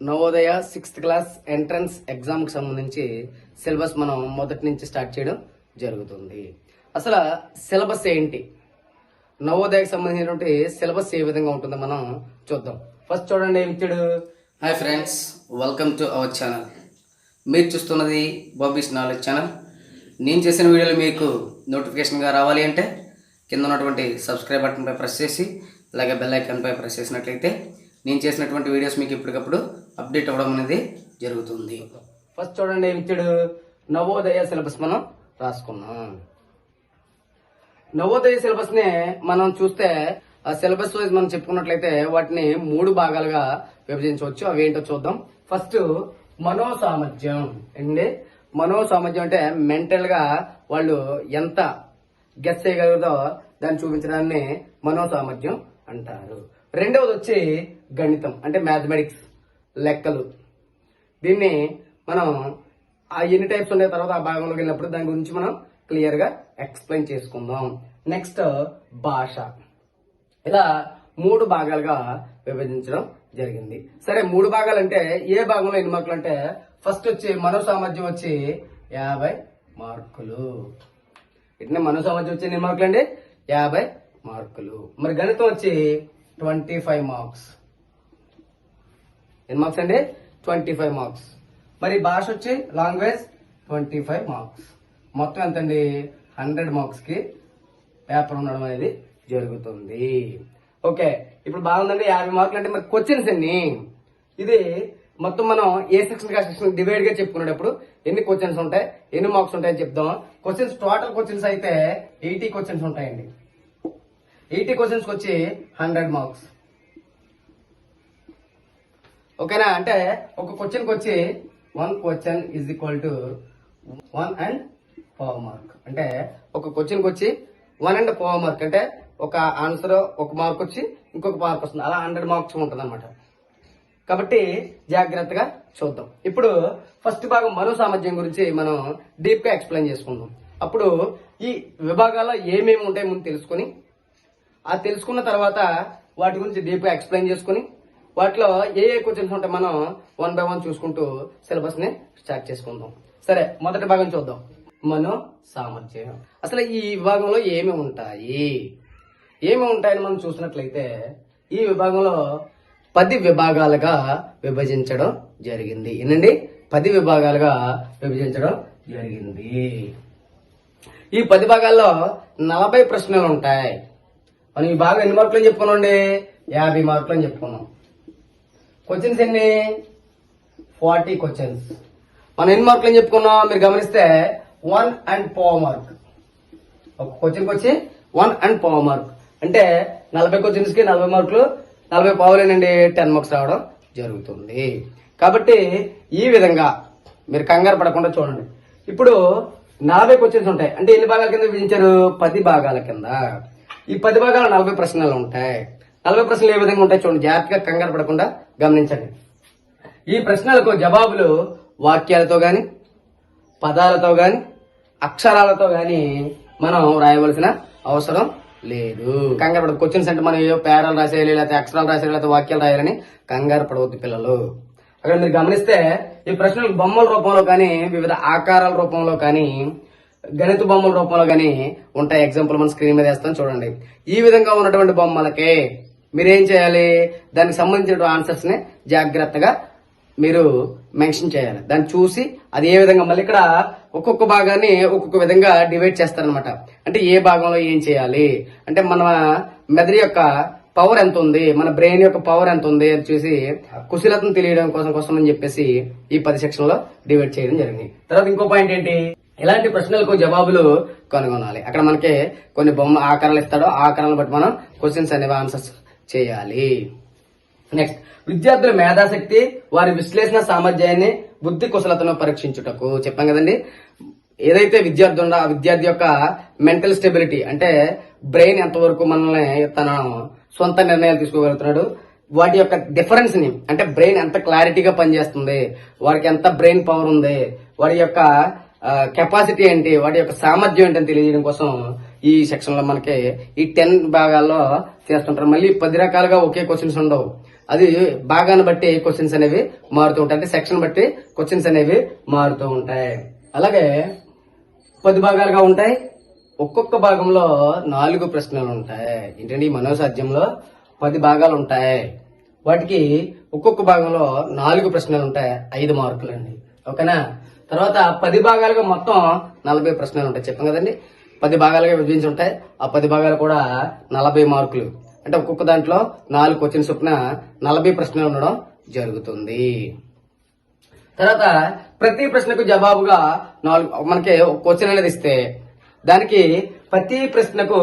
Navodaya sixth class entrance ఎగ్జామ్కి సంబంధించి syllabus మనం మొదటి నుంచి స్టార్ట్ చేయడం జరుగుతుంది. అసలు సిలబస్ ఏంటి? నవోదయకు సంబంధించినటువంటి సిలబస్ ఏ విధంగా ఉంటుందో మనం చూద్దాం. ఫస్ట్ చూడండి ఏం hi friends welcome to our channel మీరు చూస్తున్నది బాబీస్ నాలెడ్జ్ ఛానల్ నేను చేసిన వీడియోలు మీకు నోటిఫికేషన్గా రావాలి అంటే కింద ఉన్నటువంటి సబ్స్క్రైబ్ బటన్పై ప్రెస్ చేసి అలాగే బెల్ ఐకాన్పై ప్రెస్ చేసినట్లయితే నేను చేసినటువంటి వీడియోస్ మీకు ఎప్పటికప్పుడు అప్డేట్ అవ్వడం అనేది జరుగుతుంది. ఫస్ట్ చూడండి ఏం ఇచ్చాడు నవోదయ సిలబస్ మనం రాసుకున్నాం. నవోదయ సిలబస్ని మనం చూస్తే ఆ సిలబస్ వైజ్ మనం చెప్పుకున్నట్లయితే వాటిని మూడు భాగాలుగా విభజించవచ్చు. అవి ఏంటో చూద్దాం. ఫస్ట్ మనో సామర్థ్యం అండి మనో సామర్థ్యం అంటే మెంటల్గా వాళ్ళు ఎంత గెస్ చేయగలదో దాన్ని చూపించడాన్ని మనో సామర్థ్యం అంటారు. రెండవది వచ్చి గణితం అంటే మ్యాథమెటిక్స్ లెక్కలు. దీన్ని మనం ఆ ఎన్ని టైప్స్ ఉండే తర్వాత ఆ భాగంలోకి వెళ్ళినప్పుడు దాని గురించి మనం క్లియర్గా ఎక్స్ప్లెయిన్ చేసుకుందాం. నెక్స్ట్ భాష. ఇలా మూడు భాగాలుగా విభజించడం జరిగింది. సరే మూడు భాగాలు అంటే ఏ భాగంలో ఎన్ని మార్కులు అంటే ఫస్ట్ వచ్చి మనో సామర్థ్యం వచ్చి యాభై మార్కులు. ఇట్లా మనో సామర్థ్యం వచ్చి ఎన్ని మార్కులు అండి యాభై మార్కులు. మరి గణితం వచ్చి ట్వంటీ ఫైవ్ మార్క్స్. ఎన్ని మార్క్స్ అండి? Twenty five marks. మరి భాష వచ్చి లాంగ్వేజ్ ట్వంటీ ఫైవ్ మార్క్స్. మొత్తం ఎంత అండి హండ్రెడ్ మార్క్స్కి పేపర్ ఉండడం అనేది జరుగుతుంది. ఓకే ఇప్పుడు బాగుందండి. యాభై మార్కులు అంటే మరి క్వశ్చన్స్ అన్ని ఇది మొత్తం మనం ఏ సెక్షన్ కా సెక్షన్ డివైడ్గా చెప్పుకునేటప్పుడు ఎన్ని క్వశ్చన్స్ ఉంటాయి ఎన్ని మార్క్స్ ఉంటాయని చెప్దాం. క్వశ్చన్స్ టోటల్ క్వశ్చన్స్ అయితే ఎయిటీ క్వశ్చన్స్ ఉంటాయండి. ఎయిటీ క్వశ్చన్స్ వచ్చి హండ్రెడ్ మార్క్స్ ఓకేనా? అంటే ఒక క్వశ్చన్కి వచ్చి one question is equal to one and power mark అంటే ఒక క్వశ్చన్కి వచ్చి వన్ అండ్ పవర్ మార్క్ అంటే ఒక ఆన్సర్ ఒక మార్క్ వచ్చి ఇంకొక మార్క్ వస్తుంది అలా హండ్రెడ్ మార్క్స్ ఉంటుంది అనమాట కాబట్టి జాగ్రత్తగా చూద్దాం. ఇప్పుడు ఫస్ట్ భాగం మరో సామర్థ్యం గురించి మనం డీప్గా ఎక్స్ప్లెయిన్ చేసుకుందాం. అప్పుడు ఈ విభాగాల్లో ఏమేమి ఉంటాయి ముందు తెలుసుకొని ఆ తెలుసుకున్న తర్వాత వాటి గురించి డీప్ ఎక్స్ప్లెయిన్ చేసుకుని వాటిలో ఏ ఏ క్వశ్చన్స్ ఉంటాయి మనం వన్ బై వన్ చూసుకుంటూ సిలబస్ని స్టార్ట్ చేసుకుందాం. సరే మొదటి భాగం చూద్దాం. మనో సామర్థ్యం. అసలు ఈ విభాగంలో ఏమి ఉంటాయి? ఏమి ఉంటాయని మనం చూసినట్లయితే ఈ విభాగంలో పది విభాగాలుగా విభజించడం జరిగింది. ఏంటండి? పది విభాగాలుగా విభజించడం జరిగింది. ఈ పది భాగాల్లో నలభై ప్రశ్నలు ఉంటాయి. మనం ఈ భాగం ఎన్ని మార్కులు అని చెప్పుకున్నాండి యాభై మార్కులు అని చెప్పుకున్నాం. క్వశ్చన్స్ ఎన్ని? ఫార్టీ క్వశ్చన్స్ మనం ఎన్ని మార్కులు అని చెప్పుకున్నాం? మీరు గమనిస్తే వన్ అండ్ పవర్ మార్క్ ఒక క్వశ్చన్కి వచ్చి వన్ అండ్ పవర్ మార్క్ అంటే నలభై క్వశ్చన్స్కి నలభై మార్కులు నలభై పావులేనండి టెన్ మార్క్స్ రావడం జరుగుతుంది. కాబట్టి ఈ విధంగా మీరు కంగారు పడకుండా చూడండి. ఇప్పుడు నలభై క్వశ్చన్స్ ఉంటాయి. అంటే ఎన్ని భాగాల కింద విధించారు పది భాగాల కింద. ఈ పది భాగాలు నలభై ప్రశ్నలు ఉంటాయి. నలభై ప్రశ్నలు ఏ విధంగా ఉంటాయి చూడండి. జాగ్రత్తగా కంగారు పడకుండా గమనించండి. ఈ ప్రశ్నలకు జవాబులు వాక్యాలతో గాని పదాలతో గాని అక్షరాలతో గాని మనం రాయవలసిన అవసరం లేదు. కంగారు పడదు క్వశ్చన్స్ అంటే మనం ఏదో పేరాలు రాసేయాలి లేకపోతే అక్షరాలు రాసేయాలి లేకపోతే వాక్యాలు రాయాలని కంగారు పడవద్దు పిల్లలు. అక్కడ మీరు గమనిస్తే ఈ ప్రశ్నలు బొమ్మల రూపంలో కానీ వివిధ ఆకారాల రూపంలో కానీ గణిత బొమ్మల రూపంలో కానీ ఉంటాయి ఎగ్జాంపుల్ మనం స్క్రీన్ మీద వేస్తాం చూడండి. ఈ విధంగా ఉన్నటువంటి బొమ్మలకే మీరేం చేయాలి? దానికి సంబంధించిన ఆన్సర్స్ని జాగ్రత్తగా మీరు మెన్షన్ చేయాలి. దాన్ని చూసి అది ఏ విధంగా మళ్ళీ ఇక్కడ ఒక్కొక్క భాగాన్ని ఒక్కొక్క విధంగా డివైడ్ చేస్తారనమాట అంటే ఏ భాగంలో ఏం చేయాలి? అంటే మన మెదడు యొక్క పవర్ ఎంత ఉంది? మన బ్రెయిన్ యొక్క పవర్ ఎంత ఉంది? అని చూసి కుశలతను తెలియడం కోసం కోసం అని చెప్పేసి ఈ పది సెక్షన్లో డివైడ్ చేయడం జరిగింది. తర్వాత ఇంకో పాయింట్ ఏంటి? ఇలాంటి ప్రశ్నలకు జవాబులు కనుగొనాలి. అక్కడ మనకి కొన్ని బొమ్మ ఆకారాలు ఇస్తాడో ఆకారాలను బట్టి మనం క్వశ్చన్స్ అనేవి ఆన్సర్స్ చేయాలి. నెక్స్ట్ విద్యార్థుల మేధాశక్తి వారి విశ్లేషణ సామర్థ్యాన్ని బుద్ధి కుశలతను పరీక్షించుటకు. చెప్పాం కదండి? ఏదైతే విద్యార్థి ఉందో ఆ విద్యార్థి యొక్క మెంటల్ స్టెబిలిటీ అంటే బ్రెయిన్ ఎంతవరకు మనల్ని తన సొంత నిర్ణయాలు తీసుకోగలుగుతున్నాడు వాటి యొక్క డిఫరెన్స్ని అంటే బ్రెయిన్ ఎంత క్లారిటీగా పనిచేస్తుంది వాడికి ఎంత బ్రెయిన్ పవర్ ఉంది వాడి యొక్క కెపాసిటీ ఏంటి వాటి యొక్క సామర్థ్యం ఏంటని తెలియజేయడం కోసం ఈ సెక్షన్లో మనకి ఈ టెన్ భాగాల్లో చేస్తుంటారు. మళ్ళీ పది రకాలుగా ఒకే క్వశ్చన్స్ ఉండవు. అది భాగాన్ని బట్టి క్వశ్చన్స్ అనేవి మారుతూ ఉంటాయి. అంటే సెక్షన్ బట్టి క్వశ్చన్స్ అనేవి మారుతూ ఉంటాయి. అలాగే పది భాగాలుగా ఉంటాయి. ఒక్కొక్క భాగంలో నాలుగు ప్రశ్నలు ఉంటాయి. ఏంటంటే ఈ మనోసాధ్యంలో పది భాగాలు ఉంటాయి. వాటికి ఒక్కొక్క భాగంలో నాలుగు ప్రశ్నలు ఉంటాయి. ఐదు మార్కులు అండి ఓకేనా? తర్వాత పది భాగాలుగా మొత్తం నలభై ప్రశ్నలు ఉంటాయి. చెప్పాం కదండి? పది భాగాలుగా విభజించి ఉంటాయి. ఆ పది భాగాలు కూడా నలభై మార్కులు. అంటే ఒక్కొక్క దాంట్లో నాలుగు క్వశ్చన్స్ చొప్పున నలభై ప్రశ్నలు ఉండడం జరుగుతుంది. తర్వాత ప్రతి ప్రశ్నకు జవాబుగా నాలుగు మనకి ఒక క్వశ్చన్ అనేది ఇస్తే దానికి ప్రతి ప్రశ్నకు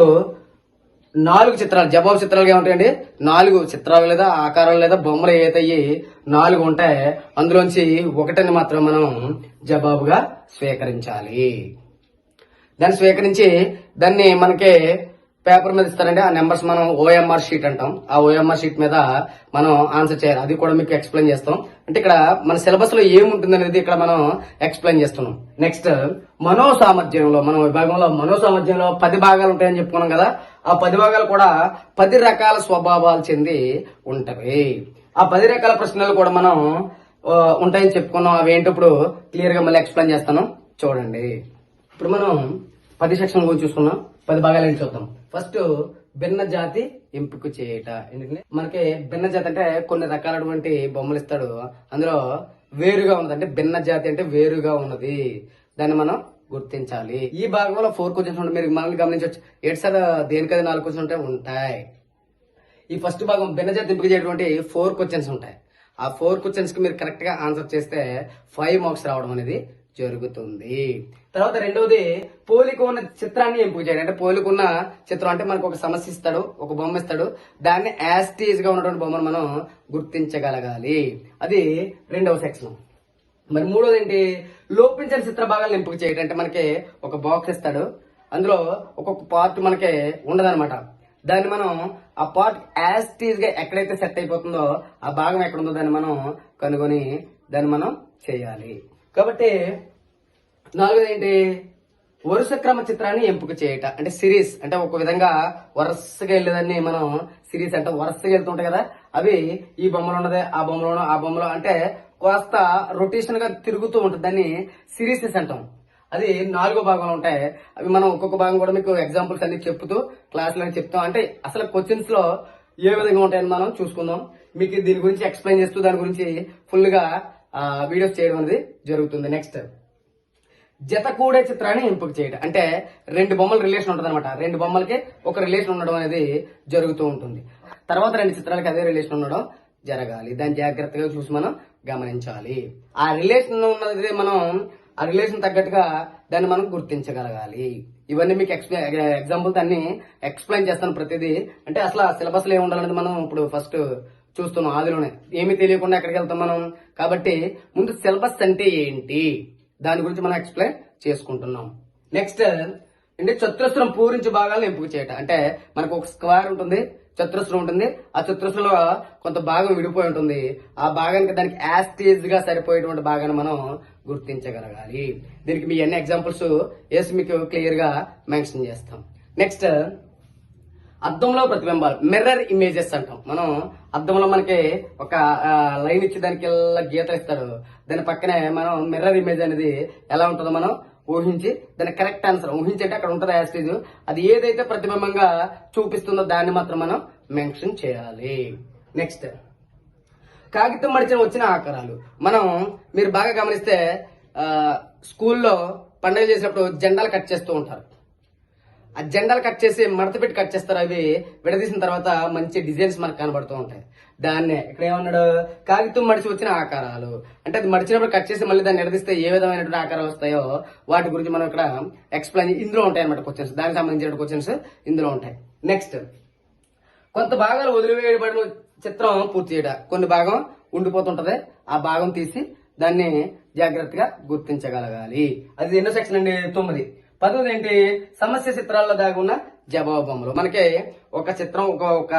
నాలుగు చిత్రాలు జబాబు చిత్రాలుగా ఉంటాయండి నాలుగు చిత్రాలు లేదా ఆకారాలు లేదా బొమ్మలు ఏవైతే నాలుగు ఉంటాయి అందులోంచి ఒకటిని మాత్రం మనం జబాబుగా స్వీకరించాలి. దాన్ని స్వీకరించి దాన్ని మనకి పేపర్ మీద ఇస్తారండి. ఆ నెంబర్స్ మనం ఓఎంఆర్ షీట్ అంటాం. ఆ ఓఎంఆర్ షీట్ మీద మనం ఆన్సర్ చేయాలి. అది కూడా మీకు ఎక్స్ప్లెయిన్ చేస్తాం. అంటే ఇక్కడ మన సిలబస్లో ఏముంటుంది అనేది ఇక్కడ మనం ఎక్స్ప్లెయిన్ చేస్తున్నాం. నెక్స్ట్ మనో సామర్థ్యంలో మనం విభాగంలో మనో సామర్థ్యంలో పది భాగాలు ఉంటాయని చెప్పుకున్నాం కదా. ఆ పది భాగాలు కూడా పది రకాల స్వభావాలు చెంది ఉంటవి. ఆ పది రకాల ప్రశ్నలు కూడా మనం ఉంటాయని చెప్పుకున్నాం. అవి ఏంటప్పుడు క్లియర్గా మళ్ళీ ఎక్స్ప్లెయిన్ చేస్తాను. చూడండి. ఇప్పుడు మనం పది సెక్షన్ గురించి చూసుకున్నాం పది భాగాలు ఏంటి చూద్దాం. ఫస్ట్ భిన్న జాతి ఎంపిక చేయట. ఎందుకంటే మనకి భిన్న జాతి అంటే కొన్ని రకాలటువంటి బొమ్మలు ఇస్తాడు. అందులో వేరుగా ఉన్నది అంటే భిన్న జాతి అంటే వేరుగా ఉన్నది. దాన్ని మనం గుర్తించాలి. ఈ భాగంలో ఫోర్ క్వశ్చన్స్ ఉంటాయి మీరు మనల్ని గమనించవచ్చు ఏడు సార్ దేనికది నాలుగు క్వశ్చన్స్ ఉంటాయి ఉంటాయి. ఈ ఫస్ట్ భాగం భిన్న జాతి చేయటువంటి ఫోర్ క్వశ్చన్స్ ఉంటాయి. ఆ ఫోర్ క్వశ్చన్స్కి మీరు కరెక్ట్గా ఆన్సర్ చేస్తే ఫైవ్ మార్క్స్ రావడం అనేది జరుగుతుంది. తర్వాత రెండవది పోలిక ఉన్న చిత్రాన్ని ఎంపిక చేయండి అంటే పోలిక ఉన్న చిత్రం అంటే మనకు ఒక సమస్య ఇస్తాడు ఒక బొమ్మ ఇస్తాడు. దాన్ని యాస్టీజ్గా ఉన్నటువంటి బొమ్మను మనం గుర్తించగలగాలి. అది రెండవ సెక్షన్ మరి మూడోది ఏంటి లోపించని చిత్ర భాగాలను ఎంపిక చేయడం అంటే మనకి ఒక బాక్స్ ఇస్తాడు. అందులో ఒక్కొక్క పార్ట్ మనకి ఉండదన్నమాట. దాన్ని మనం ఆ పార్ట్ యాస్టీజ్గా ఎక్కడైతే సెట్ అయిపోతుందో ఆ భాగం ఎక్కడ ఉందో దాన్ని మనం కనుగొని దాన్ని మనం చేయాలి. కాబట్టి నాలుగోది ఏంటి వరుస క్రమ చిత్రాన్ని ఎంపిక చేయట. అంటే సిరీస్ అంటే ఒక విధంగా వరుసగా వెళ్ళేదాన్ని మనం సిరీస్ అంటే. వరుసగా వెళ్తుంటాయి కదా. అవి ఈ బొమ్మలో ఉన్నదే ఆ బొమ్మలో ఆ బొమ్మలో. అంటే కాస్త రొటేషన్గా తిరుగుతూ ఉంటుంది. దాన్ని సిరీసెస్ అంటాం. అది నాలుగో భాగంలో ఉంటాయి. అవి మనం ఒక్కొక్క భాగం కూడా మీకు ఎగ్జాంపుల్స్ అన్ని చెప్తూ క్లాసులో చెప్తాం. అంటే అసలు క్వశ్చన్స్లో ఏ విధంగా ఉంటాయని మనం చూసుకుందాం. మీకు దీని గురించి ఎక్స్ప్లెయిన్ చేస్తూ దాని గురించి ఫుల్గా వీడియోస్ చేయడం అనేది జరుగుతుంది. నెక్స్ట్ జత కూడే చిత్రాన్ని ఎంపిక చేయడం. అంటే రెండు బొమ్మల రిలేషన్ ఉంటుంది అనమాట రెండు బొమ్మలకి ఒక రిలేషన్ ఉండడం అనేది జరుగుతూ ఉంటుంది. తర్వాత రెండు చిత్రాలకి అదే రిలేషన్ ఉండడం. జరగాలి. దాన్ని జాగ్రత్తగా చూసి మనం గమనించాలి. ఆ రిలేషన్ ఉన్నది మనం ఆ రిలేషన్ తగ్గట్టుగా దాన్ని మనం గుర్తించగలగాలి. ఇవన్నీ మీకు ఎగ్జాంపుల్ దాన్ని ఎక్స్ప్లెయిన్ చేస్తాను ప్రతిదీ. అంటే అసలు ఆ సిలబస్లో ఏమి ఉండాలనేది మనం ఇప్పుడు ఫస్ట్ చూస్తున్నాం ఆదిలోనే. ఏమీ తెలియకుండా ఎక్కడికి వెళ్తాం మనం? కాబట్టి ముందు సిలబస్ అంటే ఏంటి? దాని గురించి మనం ఎక్స్ప్లెయిన్ చేసుకుంటున్నాం. నెక్స్ట్ అంటే చతురస్రం పూరించి భాగాలను ఎంపిక చేయటం. అంటే మనకు ఒక స్క్వేర్ ఉంటుంది. చతురస్రం ఉంటుంది. ఆ చతురస్రంలో కొంత భాగం విడిపోయి ఉంటుంది. ఆ భాగానికి దానికి యాస్టేజ్గా సరిపోయేటువంటి భాగాన్ని మనం గుర్తించగలగాలి. దీనికి మీ అన్ని ఎగ్జాంపుల్స్ వేసి మీకు క్లియర్గా మెన్షన్ చేస్తాం. నెక్స్ట్ అద్దంలో ప్రతిబింబాలు. మిర్రర్ ఇమేజెస్ అంటాం. మనం అద్దంలో మనకి ఒక లైన్ ఇచ్చి దానికి ఇలా గీతలు దాని పక్కనే మనం మిర్రర్ ఇమేజ్ అనేది ఎలా ఉంటుందో మనం ఊహించి దాని కరెక్ట్ ఆన్సర్ ఊహించి అక్కడ ఉంటుంది యాస్టేజ్ అది ఏదైతే ప్రతిబింబంగా చూపిస్తుందో దాన్ని మాత్రం మనం మెన్షన్ చేయాలి. నెక్స్ట్ కాగితం మడిచిన వచ్చిన ఆకారాలు. మనం మీరు బాగా గమనిస్తే స్కూల్లో పండుగ చేసినప్పుడు జెండాలు కట్ చేస్తూ ఉంటారు. ఆ జెండాలు కట్ చేసి మడత పెట్టి కట్ చేస్తారు అవి విడదీసిన తర్వాత మంచి డిజైన్స్ మనకు కనబడుతూ ఉంటాయి. దాన్నే ఇక్కడ ఏమన్నాడు? కాగితం మడిచి వచ్చిన ఆకారాలు. అంటే అది మడిచినప్పుడు కట్ చేసి మళ్ళీ దాన్ని విడదీస్తే ఏ విధమైనటువంటి ఆకారాలు వస్తాయో వాటి గురించి మనం ఇక్కడ ఎక్స్ప్లెయిన్ ఇందులో ఉంటాయి అన్నమాట క్వశ్చన్స్ దానికి సంబంధించిన క్వశ్చన్స్ ఇందులో ఉంటాయి. నెక్స్ట్ కొంత భాగాలు వదిలివేయబడిన చిత్రం పూర్తి చేయడం? కొన్ని భాగం ఉండిపోతుంటది. ఆ భాగం తీసి దాన్ని జాగ్రత్తగా గుర్తించగలగాలి. అది ఎన్నో సెక్షన్ అండి? తొమ్మిది. పదవది ఏంటి సమస్య చిత్రాల్లో దాగి ఉన్న జవాబు బొమ్మలు మనకి ఒక చిత్రం ఒక ఒక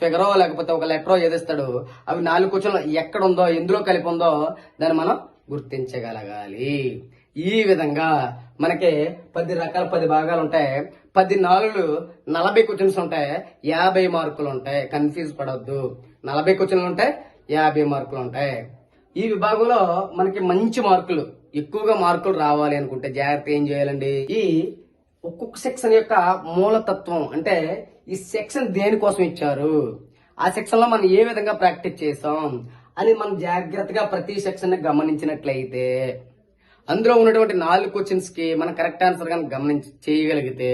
ఫిగరో లేకపోతే ఒక లెటరో ఏదిస్తాడు అవి నాలుగు కూర్చొని ఎక్కడ ఉందో ఎందులో కలిపి ఉందో దాన్ని మనం గుర్తించగలగాలి. ఈ విధంగా మనకి పది రకాల పది భాగాలు ఉంటాయి. పది నాలుగు నలభై క్వశ్చన్స్ ఉంటాయి. యాభై మార్కులు ఉంటాయి. కన్ఫ్యూజ్ పడవద్దు నలభై క్వశ్చన్లు ఉంటాయి. యాభై మార్కులు ఉంటాయి. ఈ విభాగంలో మనకి మంచి మార్కులు ఎక్కువగా మార్కులు రావాలి అనుకుంటే జాగ్రత్త ఏం చేయాలండి? ఈ ఒక్కొక్క సెక్షన్ యొక్క మూలతత్వం అంటే ఈ సెక్షన్ దేనికోసం ఇచ్చారు? ఆ సెక్షన్లో మనం ఏ విధంగా ప్రాక్టీస్ చేసాం అని మనం జాగ్రత్తగా ప్రతి సెక్షన్ గమనించినట్లయితే అందులో ఉన్నటువంటి నాలుగు క్వశ్చన్స్కి మనం కరెక్ట్ ఆన్సర్ కానీ గమనించి చేయగలిగితే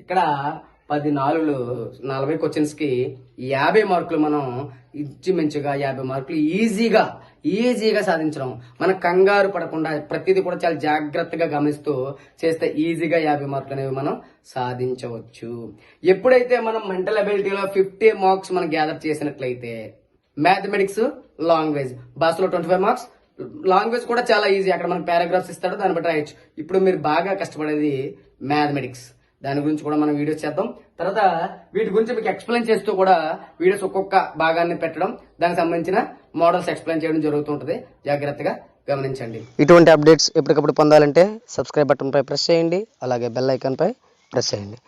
ఇక్కడ పది నాలుగు నలభై క్వశ్చన్స్కి యాభై మార్కులు మనం ఇంచుమించుగా యాభై మార్కులు ఈజీగా ఈజీగా సాధించడం. మనం కంగారు పడకుండా ప్రతిదీ కూడా చాలా జాగ్రత్తగా గమనిస్తూ చేస్తే ఈజీగా యాభై మార్కులు అనేవి మనం సాధించవచ్చు. ఎప్పుడైతే మనం మెంటల్ అబిలిటీలో ఫిఫ్టీ మార్క్స్ మనం గ్యాదర్ చేసినట్లయితే మ్యాథమెటిక్స్ లాంగ్వేజ్ భాషలో ట్వంటీ ఫైవ్ మార్క్స్ లాంగ్వేజ్ కూడా చాలా ఈజీ అక్కడ మనం పారాగ్రాఫ్స్ ఇస్తాడు దాన్ని బట్టి రాయొచ్చు. ఇప్పుడు మీరు బాగా కష్టపడేది మ్యాథమెటిక్స్ దాని గురించి కూడా మనం వీడియోస్ చేద్దాం. తర్వాత వీటి గురించి మీకు ఎక్స్ప్లెయిన్ చేస్తూ కూడా వీడియోస్ ఒక్కొక్క భాగాన్ని పెట్టడం దానికి సంబంధించిన మోడల్స్ ఎక్స్ప్లెయిన్ చేయడం జరుగుతుంటది జాగ్రత్తగా గమనించండి. ఇటువంటి అప్డేట్స్ ఎప్పటికప్పుడు పొందాలంటే సబ్స్క్రైబ్ బటన్ పై ప్రెస్ చేయండి అలాగే బెల్ ఐకాన్ పై ప్రెస్ చేయండి.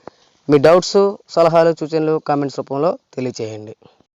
మీ డౌట్స్ సలహాలు సూచనలు కామెంట్స్ రూపంలో తెలియచేయండి.